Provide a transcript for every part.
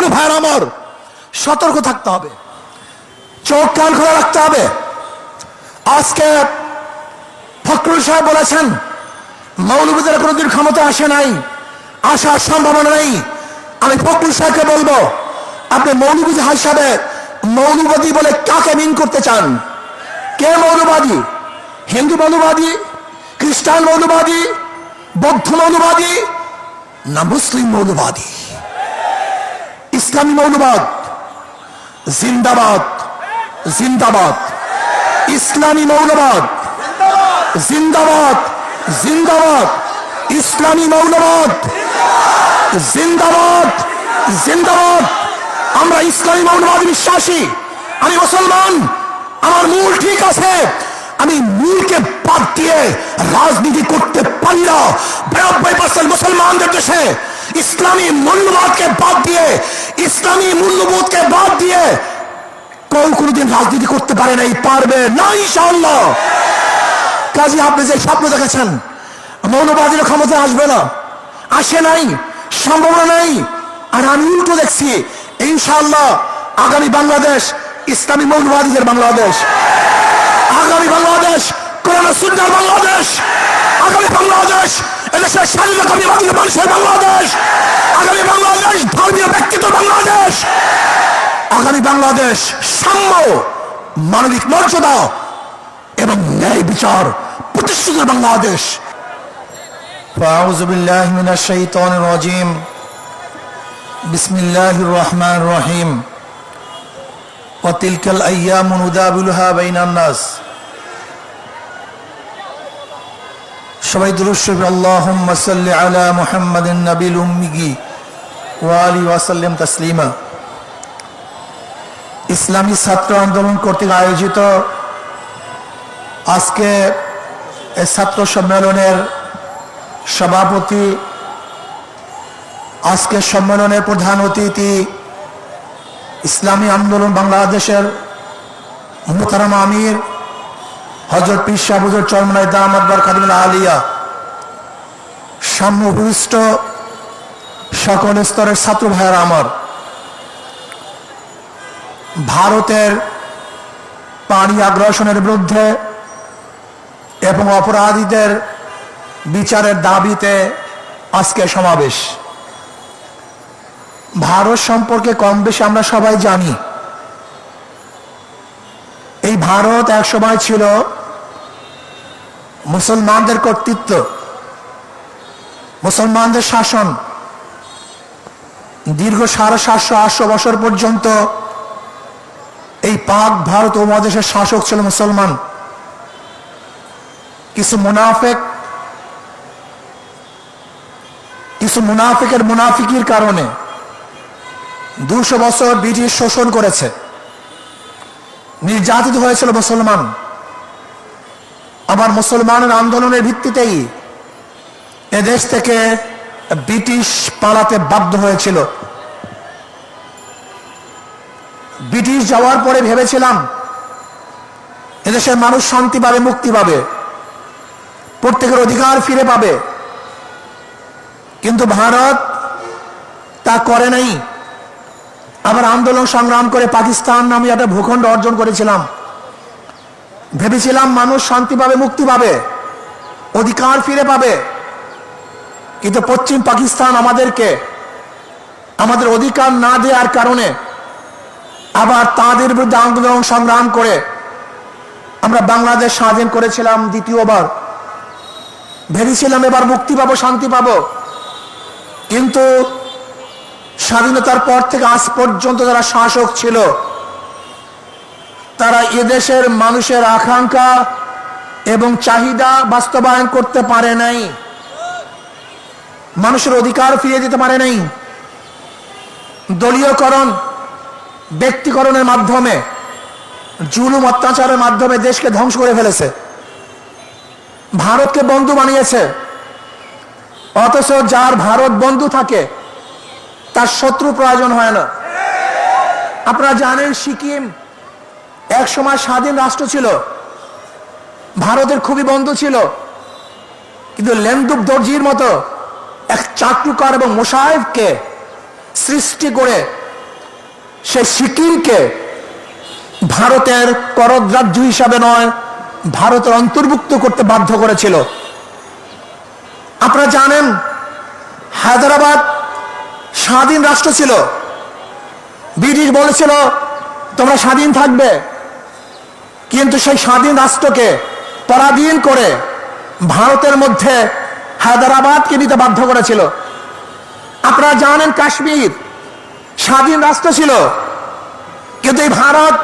প্রিয় ভাইয়ের আমার সতর্ক থাকতে হবে। চোখ কান খোলা রাখতে হবে। আজকে ফখরুল সাহেব বলেছেন মৌলবীদের কোনোদিন ক্ষমতা আসে নাই, আসার সম্ভাবনা নেই। আমি ফখরুল সাহেবকে বলব, আপনি মৌলবী হিসাবে মৌলবাদী বলে কাকে মিন করতে চান? কে মৌলবাদী? হিন্দু মৌলবাদী? খ্রিস্টান মৌলবাদী? বৌদ্ধ মৌলবাদী? না মুসলিম মৌলবাদী? ইসলামী মৌলবাদ। জিন্দাবাদ। জিন্দাবাদ। ইসলামী মৌলবাদ। জিন্দাবাদ। জিন্দাবাদ। ইসলামী মৌলবাদ। জিন্দাবাদ। জিন্দাবাদ। আমরা ইসলামী মৌলবাদ বিশ্বাসী। আমি মুসলমান। আমার মূল ঠিক আছে। আমি মূলকে বাদ দিয়ে রাজনীতি করতে পারি না। বিরানব্বই পার্সেন্ট মুসলমানদের দেশে ইসলামী মূল্যবোধকে বাদ দিয়ে ইসলামী মূল্যবোধকে বাদ দিয়ে কেউ কোনোদিন রাজনীতি করতে পারে নাই, পারবে না, ইনশাআল্লাহ। কাজে, আপনি যে স্বপ্ন দেখেছেন, মৌলবাদীর ক্ষমতা আসবে না, আসে নাই, সম্ভাবনা নাই, আর আমি উল্টো দেখছি, ইনশাআল্লাহ, আগামী বাংলাদেশ, ইসলামী মৌলবাদীদের বাংলাদেশ, আগামী বাংলাদেশ করোনা সুন্দর বাংলাদেশ, আগামী বাংলাদেশ এদেশের স্বাধীনতামী বাংলা মানুষের বাংলাদেশ আগামী বাংলাদেশ ধর্মীয় ব্যক্তিত্ব বাংলাদেশ আগামী বাংলাদেশ সাম্য মানবিক মর্যাদা এবং ন্যায় বিচার প্রতিষ্ঠিত বাংলাদেশ فأعوذ بالله من الشيطان الرجيم بسم الله الرحمن الرحيم وتلك الأيام ندابلها بين الناس সবাই দুরুশ্বর আল্লাহুম্ম সাল্লি আলা মুহাম্মাদিন নবিল উম্মিগি ওয়া আলি ওয়াসাল্লাম তাসলিমা। ইসলামী ছাত্র আন্দোলন কর্তৃক আয়োজিত আজকে ছাত্র সম্মেলনের সভাপতি, আজকে সম্মেলনের প্রধান অতিথি ইসলামী আন্দোলন বাংলাদেশের মোহতারাম আমির হজরত পীর শাহুজুর চরমনাই দামাদবার খাদিমুল আলিয়া। সাম্য উপবিষ্ট সকল স্তরের ছাত্র ভাইয়েরা আমার। ভারতের পানি আগ্রাসনের বিরুদ্ধে এবং অপরাধীদের বিচারের দাবিতে আজকে সমাবেশ। ভারত সম্পর্কে কম বেশি আমরা সবাই জানি। এই ভারত এক সময় ছিল মুসলমানদের কর্তৃত্ব, মুসলমানদের শাসন, দীর্ঘ সাড়ে সাতশো, আটশো বছর পর্যন্ত এই পাক ভারত উপমহাদেশের শাসক ছিল মুসলমান। কিছু মুনাফেক, কিছু মুনাফিকের মুনাফিকির কারণে দুশো বছর ব্রিটিশ শোষণ করেছে, নির্যাতিত হয়েছিল মুসলমান। আবার মুসলমানের আন্দোলনের ভিত্তিতেই এদেশ থেকে ব্রিটিশ পালাতে বাধ্য হয়েছিল। ব্রিটিশ যাওয়ার পরে ভেবেছিলাম এদেশের মানুষ শান্তি পাবে, মুক্তি পাবে, প্রত্যেকের অধিকার ফিরে পাবে। কিন্তু ভারত তা করে নাই। আবার আন্দোলন সংগ্রাম করে পাকিস্তান নামে একটা ভূখণ্ড অর্জন করেছিলাম। ভেবেছিলাম মানুষ শান্তি পাবে, মুক্তি পাবে, অধিকার ফিরে পাবে। কিন্তু পশ্চিম পাকিস্তান আমাদেরকে আমাদের অধিকার না দেওয়ার কারণে আবার তাদের বিরুদ্ধে আন্দোলন সংগ্রাম করে আমরা বাংলাদেশ স্বাধীন করেছিলাম দ্বিতীয়বার। ভেবেছিলাম এবার মুক্তি পাবো, শান্তি পাবো। কিন্তু স্বাধীনতার পর থেকে আজ পর্যন্ত যারা শাসক ছিল তারা এদেশের মানুষের আকাঙ্ক্ষা এবং চাহিদা বাস্তবায়ন করতে পারে নাই। মানুষের অধিকার ফিরিয়ে দিতে পারে নাই। দলীয়করণ, ব্যক্তিকরণের মাধ্যমে, জুলুম, অত্যাচারের মাধ্যমে দেশকে ধ্বংস করে ফেলেছে। ভারতকে বন্ধু বানিয়েছে। অথচ যার ভারত বন্ধু থাকে, তার শত্রু প্রয়োজন হয় না। আপনারা জানেন সিকিম এক সময় স্বাধীন রাষ্ট্র ছিল, ভারতের খুবই বন্ধু ছিল, কিন্তু লেন্দুক দর্জির মতো এক চাটুকার এবং মোশাহেবকে সৃষ্টি করে সে সিকিমকে ভারতের করদ্রাজ্য হিসাবে নয়, ভারতের অন্তর্ভুক্ত করতে বাধ্য করেছিল। আপনারা জানেন, হায়দ্রাবাদ স্বাধীন রাষ্ট্র ছিল। ব্রিটিশ বলেছিল, তোমরা স্বাধীন থাকবে। কিন্তু সেই স্বাধীন রাষ্ট্রকে পরাধীন করে ভারতের মধ্যে হায়দ্রাবাদকে দিতে বাধ্য করেছিল। আপনারা জানেন কাশ্মীর স্বাধীন রাষ্ট্র ছিল, কিন্তু এই ভারত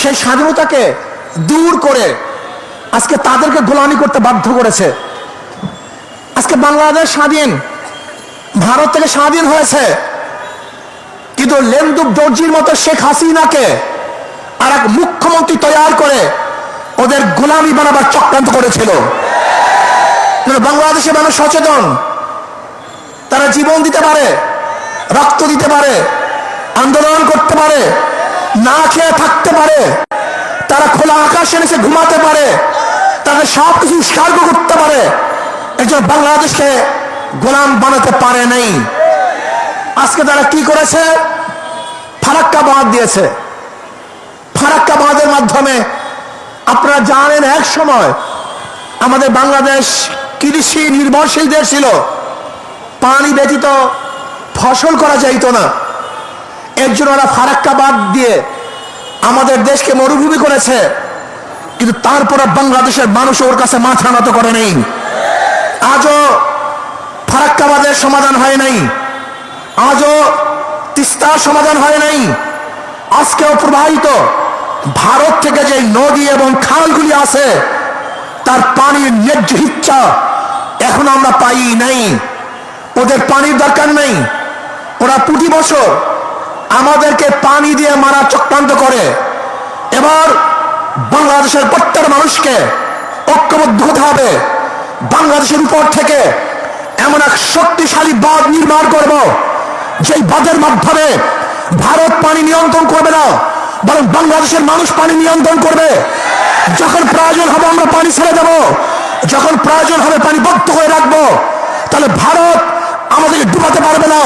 সেই স্বাধীনতাকে দূর করে আজকে তাদেরকে গোলামি করতে বাধ্য করেছে। আজকে বাংলাদেশ স্বাধীন, ভারত থেকে স্বাধীন হয়েছে, কিন্তু লেন্দুব দর্জির মতো শেখ হাসিনাকে আর এক মুখ্যমন্ত্রী তৈরি করে ওদের গোলামি বানাবার চক্রান্ত করেছিল। কিন্তু বাংলাদেশের মানুষ সচেতন, তারা জীবন দিতে পারে, রক্ত দিতে পারে, আন্দোলন করতে পারে, না খেয়ে থাকতে পারে, তারা খোলা আকাশে নিচে ঘুমাতে পারে, তাদের সব কিছু উৎসর্গ করতে পারে, একজন বাংলাদেশকে গোলাম বানাতে পারে নাই। আজকে তারা কি করেছে? ফারাক্কা বাঁধ দিয়েছে। মাধ্যমে আপনারা জানেন এক সময় আমাদের বাংলাদেশ কৃষি নির্ভরশীল দেশ ছিল। পানি ব্যতীত ফসল করা যাইতো না। এর জন্য ওরা ফারাক্কা বাদ দিয়ে আমাদের দেশকে মরুভূমি করেছে। কিন্তু তারপরে বাংলাদেশের মানুষ ওর কাছে মাথা নত করে নেই। আজও ফারাক্কাবাদের সমাধান হয় নাই। আজও তিস্তার সমাধান হয় নাই। আজকেও প্রবাহিত ভারত থেকে যে নদী এবং খালগুলি আছে, তার পানির ন্যায্য ইচ্ছা এখন আমরা পাই নাই। ওদের পানির দরকার নেই। ওরা প্রতি বছর আমাদেরকে পানি দিয়ে মারা চক্রান্ত করে। এবার বাংলাদেশের প্রত্যেক মানুষকে ঐক্যবদ্ধ হতে হবে। বাংলাদেশের উপর থেকে এমন এক শক্তিশালী বাঁধ নির্মাণ করব, যেই বাঁধের মাধ্যমে ভারত পানি নিয়ন্ত্রণ করবে না। বরং বাংলাদেশের মানুষ পানি নিয়ন্ত্রণ করবে। যখন প্রয়োজন হবে আমরা পানি ছেড়ে দেব। যখন প্রয়োজন হবে পানি বদ্ধ হয়ে রাখব। তাহলে ভারত আমাদেরকে ডুবাতে পারবে না।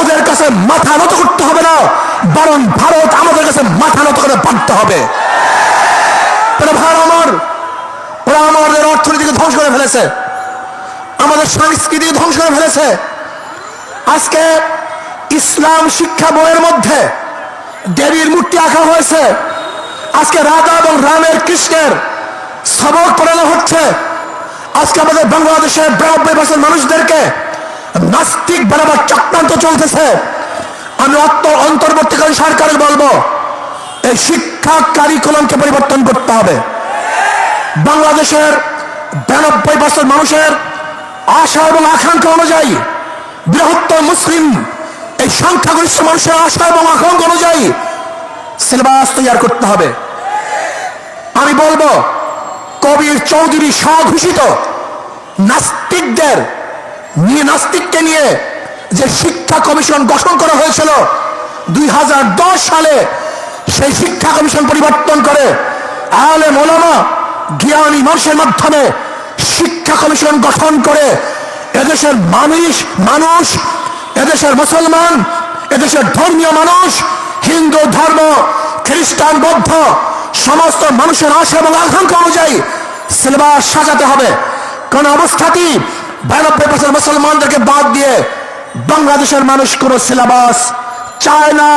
ওদের কাছে মাথা নত করতে হবে না। বরং ভারত আমাদের কাছে মাথা নত করে বাঁধতে হবে। ভাই, আমার ওরা আমাদের অর্থনীতিকে ধ্বংস করে ফেলেছে। আমাদের সংস্কৃতিকে ধ্বংস করে ফেলেছে। আজকে ইসলাম শিক্ষা বইয়ের মধ্যে দেবীর মূর্তি আঁকা হয়েছে। আজকে রাধা এবং রামের কৃষ্ণের সবক পড়ানো হচ্ছে। আজকে আমাদের বাংলাদেশের বিরানব্বই বছর মানুষদেরকে নাস্তিক বানাবার চক্রান্ত চলতেছে। আমি অত্য অন্তর্বর্তীকালীন সরকারের বলব, এই শিক্ষা কারিকুলামকে পরিবর্তন করতে হবে। বাংলাদেশের বিরানব্বই বছর মানুষের আশা এবং আকাঙ্ক্ষা অনুযায়ী বৃহত্তর মুসলিম এই সংখ্যাগরিষ্ঠ মানুষের আশা এবং আকাঙ্ক্ষা অনুযায়ী সিলেবাস তৈরি করতে হবে। আমি বলব, কবির চৌধুরী স্বঘোষিত নাস্তিকদের নিয়ে নাস্তিককে নিয়ে যে শিক্ষা কমিশন গঠন করা হয়েছিল দুই হাজার দশ সালে, সেই শিক্ষা কমিশন পরিবর্তন করে আলে মোলামা জ্ঞানী মানুষের মাধ্যমে শিক্ষা কমিশন গঠন করে এদেশের মানুষ মানুষ এদেশের মুসলমান, এদেশের ধর্মীয় মানুষ, হিন্দু, ধর্ম, খ্রিস্টান, বৌদ্ধ, সমস্ত মানুষের আশা এবং আকাঙ্ক্ষা অনুযায়ী সিলেবাস সাজাতে হবে। কোন অবস্থাতেই বিরানব্বই বছর মুসলমানদেরকে বাদ দিয়ে বাংলাদেশের মানুষ কোন সিলেবাস চায় না,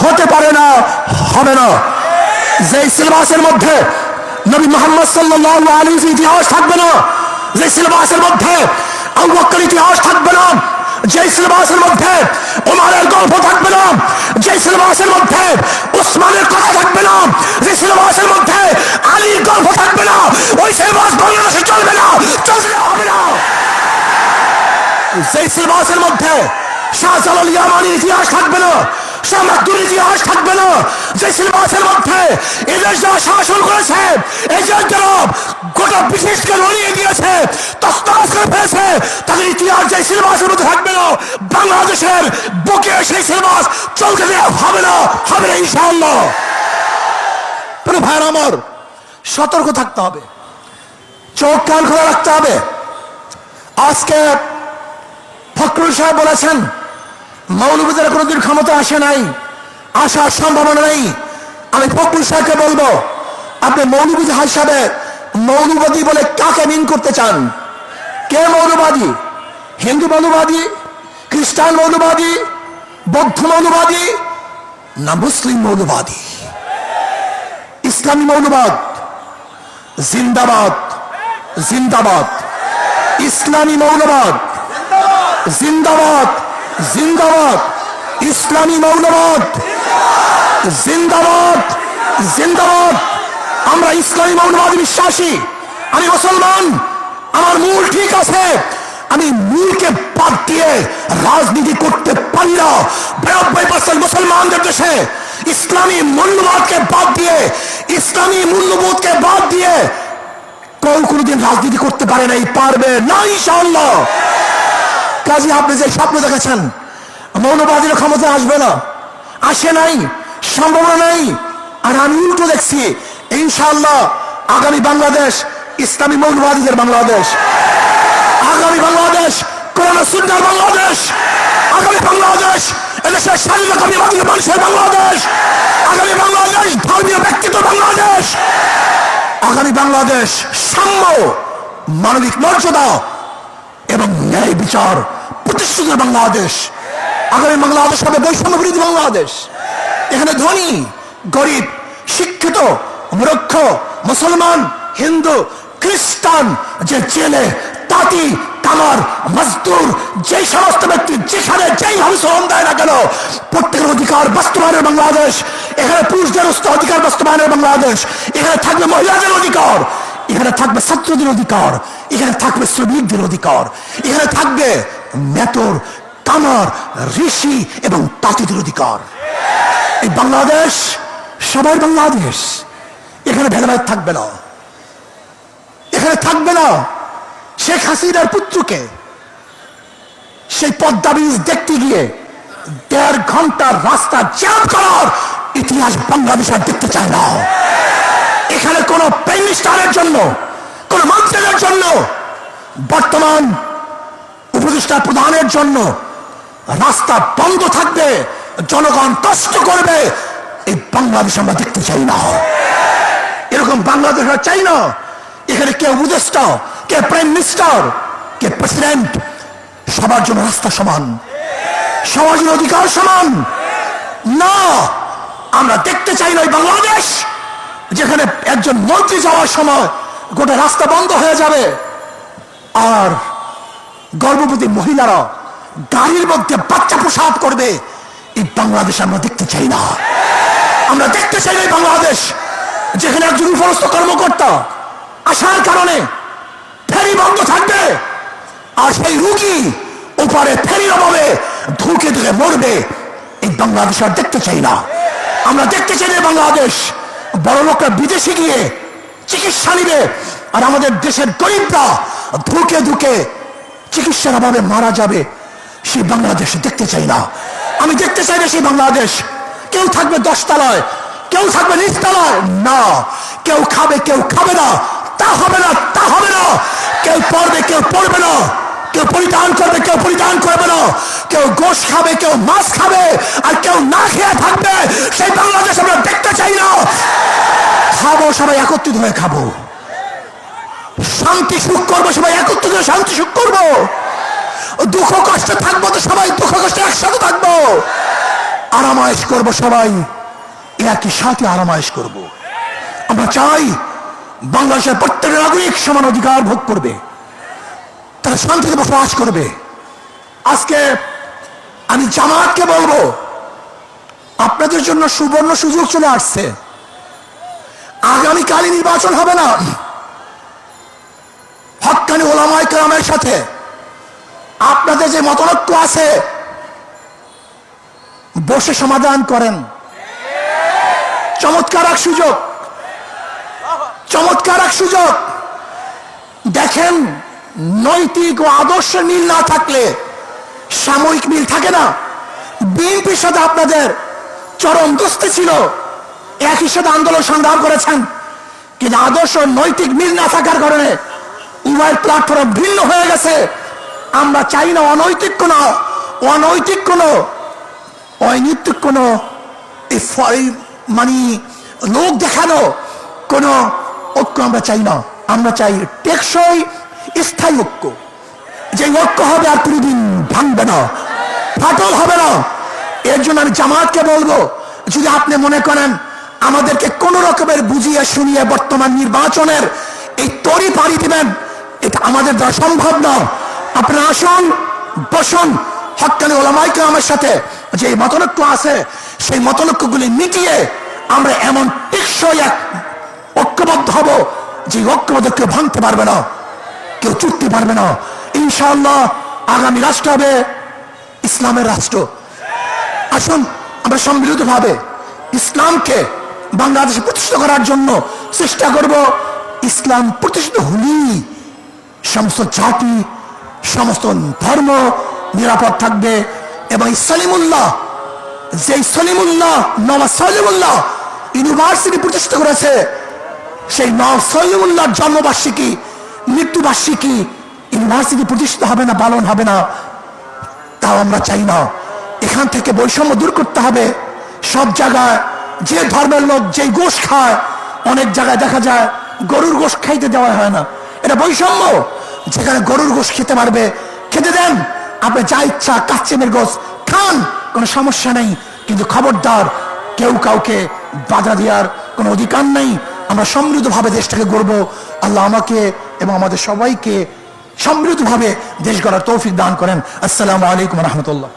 হতে পারে না, হবে না। যে সিলেবাসের মধ্যে নবী মোহাম্মদ সাল্লাল্লাহু আলাইহি ইতিহাস থাকবে না যে সিলেবাসের মধ্যে ইতিহাস থাকবে না যে সিলেবাসের মধ্যে ওমারের গল্প থাকবে না যে সিলেবাসের মধ্যে উসমানের কথা থাকবে না যে সিলেবাসের মধ্যে আলীর গল্প থাকবে না, ওই সিলেবাস বাংলাদেশে চলবে না চলবে হবে না। সেই সিলেবাসের মধ্যে শাহজালাল ইয়ামানির ইতিহাস থাকবে না শাহ মাকদুর ইতিহাস থাকবে না যে সিলেবাসের মধ্যে এদেশ যারা শাসন করেছে এজেন্টরা গোটা ব্রিটিশকে লড়িয়ে দিয়েছে তস্তাস করে ফেলেছে, তাদের ইতিহাস যে সিলেবাসের মধ্যে থাকবে না, বাংলাদেশের বুকে সেই সিলেবাস চলতে দেওয়া হবে না হবে না, ইনশাআল্লাহ। ভাইয়ের আমার, সতর্ক থাকতে হবে, চোখ কান খোলা রাখতে হবে। আজকে ফখরুল সাহেব বলেছেন মৌলবীদের কোনোদিন ক্ষমতা আসে নাই। আসার সম্ভাবনা নেই। আমি ফখরুল সাহেবকে বলব, আপনি মৌলবাদী হিসাবে মৌলবাদী বলে কাকে মিন করতে চান? কে মৌলবাদী? হিন্দু মৌলবাদী? খ্রিস্টান মৌলবাদী? বৌদ্ধ মৌলবাদী? না মুসলিম মৌলবাদী? ইসলামী মৌলবাদ? জিন্দাবাদ? জিন্দাবাদ। ইসলামী মৌলবাদ? জিন্দাবাদ। জিন্দাবাদ। ইসলামী মৌলবাদ? জিন্দাবাদ জিন্দাবাদ। আমরা ইসলামী মৌলবাদ বিশ্বাসী, আমি মুসলমান, আমার মূল ঠিক আছে। আমি মূলকে বাদ দিয়ে রাজনীতি করতে পারি না। বিরানব্বই পার্সেন্ট মুসলমানদের দেশে ইসলামী মূল্যবোধকে বাদ দিয়ে, ইসলামী মূল্যবোধকে বাদ দিয়ে কেউ কোনোদিন রাজনীতি করতে পারে নাই, পারবে না, ইনশাআল্লাহ। কাজে আপনি যে স্বপ্ন দেখেছেন, মৌলবাদীর ক্ষমতা আসবে না। আসে নাই, সম্ভাবনা নাই। আর আমি উল্টো দেখছি, ইনশাআল্লাহ আগামী বাংলাদেশ, ইসলামী মৌলবাদীদের বাংলাদেশ। আগামী বাংলাদেশ করোনা সুন্দর বাংলাদেশ। আগামী বাংলাদেশ, এদেশের স্বাধীনতামী মানুষের বাংলাদেশ। আগামী বাংলাদেশ, ধর্মীয় ব্যক্তিত্ব বাংলাদেশ। আগামী বাংলাদেশ, সাম্য, মানবিক মর্যাদা এবং ন্যায় বিচার প্রতিষ্ঠিত বাংলাদেশ। আগামী বাংলাদেশ হবে বৈষম্য বিরোধী বাংলাদেশ। এখানে ধনী, গরিব, শিক্ষিত, মূর্খ, মুসলমান, হিন্দু, খ্রিস্টান, যে জেলে, তাঁতি কামার মজদুর যে সমস্ত ব্যক্তি যেখানে যেইভাবে শ্রম দেয় না কেন, প্রত্যেকের অধিকার বাস্তবায়নের বাংলাদেশ। এখানে পুরুষদের অধিকার বাস্তবায়নের বাংলাদেশ। এখানে থাকবে মহিলাদের অধিকার। এখানে থাকবে ছাত্রদের অধিকার। এখানে থাকবে শ্রমিকদের অধিকার। এখানে থাকবে মেতর কামার ঋষি এবং তাঁতিদের অধিকার। এই বাংলাদেশ, সবাই বাংলাদেশ। এখানে ভেদাভেদ থাকবে না। এখানে থাকবে না শেখ হাসিনার পুত্রকে। সেই পদ্মা ব্রিজ দেখতে গিয়ে দেড় ঘণ্টার রাস্তা জ্যাম করার ইতিহাস বাংলাদেশ আর দেখতে চায় না। এখানে কোন প্রাইম মিনিস্টারের জন্য, কোন মন্ত্রীদের জন্য, বর্তমান উপদেষ্টা প্রধানের জন্য রাস্তা বন্ধ থাকবে, জনগণ কষ্ট করবে। এই বাংলাদেশ আমরা দেখতে চাই না। এরকম বাংলাদেশ চাই না। এখানে কে উপদেষ্টা, কে প্রাইম মিনিস্টার কে প্রেসিডেন্ট সবার জন্য রাস্তা সমান। সবার জন্য অধিকার সমান। না, আমরা দেখতে চাই না এই বাংলাদেশ, যেখানে একজন মন্ত্রী যাওয়ার সময় গোটা রাস্তা বন্ধ হয়ে যাবে। আর গর্ভবতী মহিলারা গাড়ির মধ্যে বাচ্চা প্রসাদ করবে, এই বাংলাদেশ আমরা দেখতে চাই না। আমরা দেখতে চাই না বাংলাদেশ, যেখানে একজন উপরস্থ কর্মকর্তা আসার কারণে ফেরি বন্ধ থাকবে, আর সেই রুগী ওপারে ফেরির অভাবে ধুকে ধুকে মরবে, এই বাংলাদেশ আর দেখতে চাই না। আমরা দেখতে চাই না বাংলাদেশ, বড় লোকরা বিদেশে গিয়ে চিকিৎসা নিবে, আর আমাদের দেশের গরিবরা ধুকে ধুকে চিকিৎসার অভাবে মারা যাবে। সেই বাংলাদেশ দেখতে চাই না। আমি দেখতে চাই না সেই বাংলাদেশ। কেউ থাকবে দশতলায়, কেউ থাকবে নিচতলায়। না, কেউ খাবে কেউ খাবে না। তা হবে না, তা হবে না। কেউ পড়বে কেউ পড়বে না। কেউ পরিধান করবে, কেউ পরিধান করবে না। কেউ গোশ খাবে, কেউ মাছ খাবে, আর কেউ না খেয়ে থাকবে, সেই বাংলাদেশ আমরা দেখতে চাই না। খাব, সবাই একত্রিত হয়ে খাব। শান্তি সুখ করব, সবাই একত্রিত শান্তি সুখ করব। দুঃখ কষ্টে থাকব তো সবাই, দুঃখ কষ্টে একসাথে থাকব। আরামায়েশ করব সবাই, একই সাথে আরামায়েশ করব। আমরা চাই বাংলাদেশের প্রত্যেক নাগরিক সমান অধিকার ভোগ করবে, তারা শান্তিতে বসবাস করবে। আজকে আমি জামাতকে বলব, আপনাদের জন্য সুবর্ণ সুযোগ চলে আসছে। আগামীকালই নির্বাচন হবে না। হকানি ওলামাই কালামের সাথে আপনাদের যে মতনৈক্য আছে, বসে সমাধান করেন। চমৎকার এক সুযোগ। চমৎকার এক সুযোগ। দেখেন, নৈতিক ও আদর্শ মিল না থাকলে সাময়িক মিল থাকে না। বিএনপির সাথে আপনাদের চরম দোস্তি ছিল। একই সাথে আন্দোলন সংগ্রাম করেছেন। কিন্তু আদর্শ নৈতিক মিল না থাকার কারণে উভয়ের প্ল্যাটফর্ম ভিন্ন হয়ে গেছে। আমরা চাই না অনৈতিক কোনো অনৈতিক কোনো অনৈতিক কোনো মানে লোক দেখানো কোন ঐক্য আমরা চাই না। আমরা চাই টেকসই, স্থায়ী ঐক্য। যে ঐক্য হবে আর কোনোদিন ভাঙবে না, ফাটল হবে না। এর জন্য আমি জামাতকে বলব, যদি আপনি মনে করেন আমাদেরকে কোন রকমের বুঝিয়ে শুনিয়ে বর্তমান নির্বাচনের এই তরি পাড়ি দিবেন, এটা আমাদের দ্বারা সম্ভব না। আপনারা আসুন, বসুন। হকানি ওলামাইকে আমার সাথে যে মতলক্য আছে, সেই মতলক্যগুলি মিটিয়ে আমরা এমন টেকসই এক ঐক্যবদ্ধ হব যে ঐক্যবদ্ধ কেউ ভাঙতে পারবে না, কেউ চুটতে পারবে না। ইনশাআল্লাহ আগামী রাষ্ট্র হবে ইসলামের রাষ্ট্র। আসুন, আমরা সম্মিলিত ভাবে ইসলামকে বাংলাদেশে প্রতিষ্ঠিত করার জন্য চেষ্টা করব ইসলাম প্রতিষ্ঠিত হলেই সমস্ত জাতি সমস্ত ধর্ম নিরাপদ থাকবে এবং সলিমুল্লাহ যে সলিমুল্লাহ নওয়াজ সলিমুল্লাহ ইউনিভার্সিটি প্রতিষ্ঠা করেছে, সেই নওয়াজ সলিমুল্লাহর জন্মবার্ষিকী, মৃত্যুবার্ষিকী ইউনিভার্সিটি প্রতিষ্ঠিত হবে না, পালন হবে না, তাও আমরা চাই না। এখান থেকে বৈষম্য দূর করতে হবে। সব জায়গায় যে ধর্মের লোক যেই গোশ খায়, অনেক জায়গায় দেখা যায় গরুর গোশ খাইতে দেওয়া হয় না। এটা বৈষম্য। যেখানে গরুর গোশ খেতে পারবে, খেতে দেন। আপনি যা ইচ্ছা, কাশ্চিমের গোশ খান, কোনো সমস্যা নেই। কিন্তু খবরদার, কেউ কাউকে বাধা দেওয়ার কোনো অধিকার নেই। আমরা সমৃদ্ধভাবে দেশটাকে গড়বো। আল্লাহ আমাকে এবং আমাদের সবাইকে সমৃদ্ধভাবে দেশ গড়ার তৌফিক দান করেন। আসসালামু আলাইকুম রহমতুল্লাহ।